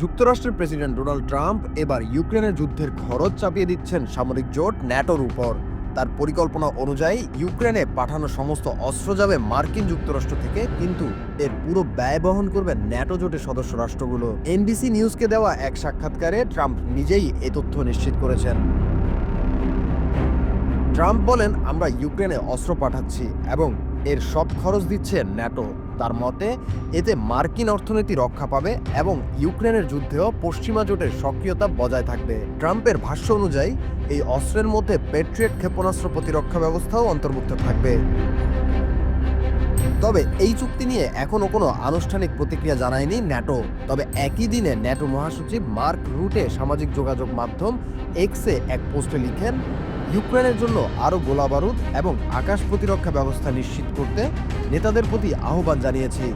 যুক্তরাষ্ট্রের president Donald Trump এবার ইউক্রেনের যুদ্ধের খরচ চাপিয়ে দিচ্ছেন সামরিক জোট ন্যাটোর উপর। তার পরিকল্পনা অনুযায়ী ইউক্রেনে পাঠানো সমস্ত অস্ত্র যাবে মার্কিন যুক্তরাষ্ট্র থেকে, কিন্তু এর পুরো ব্যয় বহন করবে ন্যাটো জোটের সদস্য রাষ্ট্রগুলো। এনবিসি নিউজকে দেওয়া এক সাক্ষাৎকারে ট্রাম্প নিজেই এ তথ্য নিশ্চিত করেছেন। ট্রাম্প বলেন, আমরা ইউক্রেনে অস্ত্র পাঠাচ্ছি এবং এর সব খরচ দিচ্ছে ন্যাটো। তার মতে, এতে মার্কিন অর্থনীতি রক্ষা পাবে এবং ইউক্রেনের যুদ্ধেও পশ্চিমা জোটের সক্রিয়তা বজায় থাকবে। ট্রাম্পের ভাষ্য অনুযায়ী, এই অস্ত্রের মধ্যে পেট্রিয়েট ক্ষেপণাস্ত্র প্রতিরক্ষা ব্যবস্থাও অন্তর্ভুক্ত থাকবে। তবে এই চুক্তি নিয়ে এখনও কোনো আনুষ্ঠানিক প্রতিক্রিয়া জানায়নি ন্যাটো। তবে একই দিনে ন্যাটো মহাসচিব মার্ক রুটে সামাজিক যোগাযোগ মাধ্যম এক্সে এক পোস্টে লিখেন ইউক্রেনের জন্য আরও গোলাবারুদ এবং আকাশ প্রতিরক্ষা ব্যবস্থা নিশ্চিত করতে নেতাদের প্রতি আহ্বান জানিয়েছি।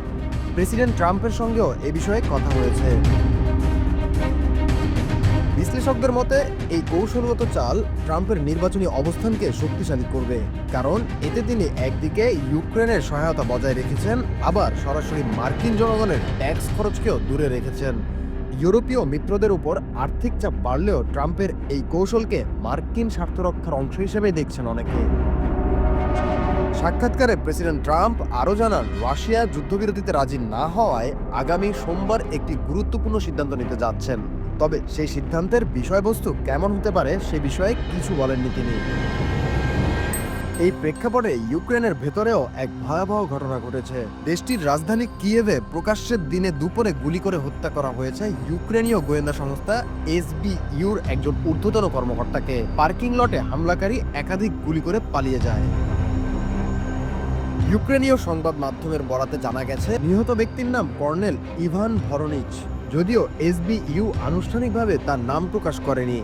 প্রেসিডেন্ট ট্রাম্পের সঙ্গেও এ বিষয়ে কথা হয়েছে। বিশ্লেষকদের মতে, এই কৌশলগত চাল ট্রাম্পের নির্বাচনী অবস্থানকে শক্তিশালী করবে। কারণ, এতে তিনি একদিকে ইউক্রেনের সহায়তা বজায় রেখেছেন, আবার সরাসরি মার্কিন জনগণের ট্যাক্স খরচকেও দূরে রেখেছেন। ইউরোপীয় মিত্রদের উপর আর্থিক চাপ বাড়লেও ট্রাম্পের এই কৌশলকে মার্কিন স্বার্থ রক্ষার অংশ হিসেবে দেখছেন অনেকে। সাক্ষাৎকারে প্রেসিডেন্ট ট্রাম্প আরও জানান, রাশিয়া যুদ্ধবিরতিতে রাজি না হওয়ায় আগামী সোমবার একটি গুরুত্বপূর্ণ সিদ্ধান্ত নিতে যাচ্ছেন। তবে সেই সিদ্ধান্তের বিষয়বস্তু কেমন হতে পারে সে বিষয়ে কিছু বলেননি তিনি। এই প্রেক্ষাপটে ইউক্রেনের ভেতরেও এক ভয়াবহ ঘটনা ঘটেছে। দেশটির রাজধানী কিয়েভে প্রকাশ্যের দিনে দুপুরে গুলি করে হত্যা করা হয়েছে ইউক্রেনীয় গোয়েন্দা সংস্থা এসবিইউর একজন ঊর্ধ্বতন কর্মকর্তাকে। পার্কিং লটে হামলাকারী একাধিক গুলি করে পালিয়ে যায়। ইউক্রেনীয় সংবাদ মাধ্যমের বরাতে জানা গেছে, নিহত ব্যক্তির নাম কর্নেল ইভান ভরনিচ। যদিও এসবিইউ আনুষ্ঠানিকভাবে তার নাম প্রকাশ করেনি।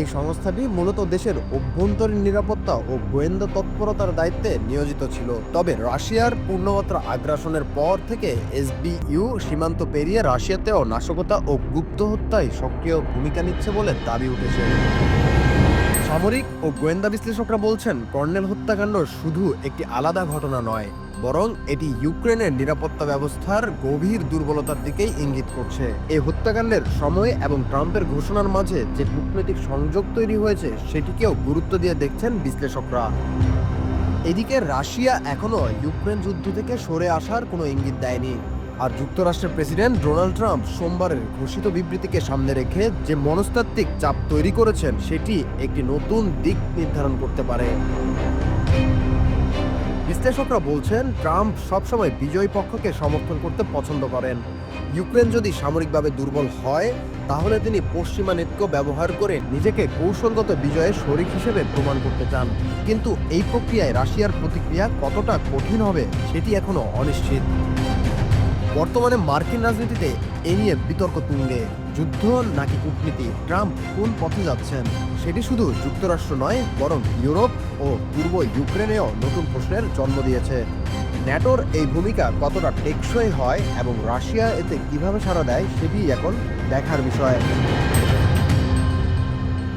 এই সংস্থাটি মূলত দেশের অভ্যন্তরীণ নিরাপত্তা ও গোয়েন্দা তৎপরতার দায়িত্বে নিয়োজিত ছিল। তবে রাশিয়ার পূর্ণমাত্রা আগ্রাসনের পর থেকে এসবিইউ সীমান্ত পেরিয়ে রাশিয়াতেও নাশকতা ও গুপ্ত হত্যায় সক্রিয় ভূমিকা নিচ্ছে বলে দাবি উঠেছে। সামরিক ও গোয়েন্দা বিশ্লেষকরা বলছেন, কর্নেল হত্যাকাণ্ড শুধু একটি আলাদা ঘটনা নয় বরং এটি ইউক্রেনের নিরাপত্তা ব্যবস্থার গভীর দুর্বলতার দিকেই ইঙ্গিত করছে। এই হত্যাকাণ্ডের সময় এবং ট্রাম্পের ঘোষণার মাঝে যে কূটনৈতিক সংযোগ তৈরি হয়েছে, সেটিকেও গুরুত্ব দিয়ে দেখছেন বিশ্লেষকরা। এদিকে রাশিয়া এখনও ইউক্রেন যুদ্ধ থেকে সরে আসার কোনো ইঙ্গিত দেয়নি। আর যুক্তরাষ্ট্রের প্রেসিডেন্ট ডোনাল্ড ট্রাম্প সোমবারের ঘোষিত বিবৃতিকে সামনে রেখে যে মনস্তাত্ত্বিক চাপ তৈরি করেছেন, সেটি একটি নতুন দিক নির্ধারণ করতে পারে। বিশ্লেষকরা বলছেন, ট্রাম্প সবসময় বিজয়ী পক্ষকে সমর্থন করতে পছন্দ করেন। ইউক্রেন যদি সামরিকভাবে দুর্বল হয়, তাহলে তিনি পশ্চিমা নেত্য ব্যবহার করে নিজেকে কৌশলগত বিজয়ের শরিক হিসেবে প্রমাণ করতে চান। কিন্তু এই প্রক্রিয়ায় রাশিয়ার প্রতিক্রিয়া কতটা কঠিন হবে, সেটি এখনও অনিশ্চিত। বর্তমানে মার্কিন রাজনীতিতে এ নিয়ে বিতর্ক তুঙ্গে। যুদ্ধ নাকি কূটনীতি? ট্রাম্প কোন পথে যাচ্ছেন? সেটি শুধু যুক্তরাষ্ট্র নয়, বরং ইউরোপ ও পূর্ব ইউক্রেনেও নতুন প্রশ্নের জন্ম দিয়েছে। ন্যাটোর এই ভূমিকা কতটা টেকসই হয় এবং রাশিয়া এতে কীভাবে সাড়া দেয় সেটি এখন দেখার বিষয়।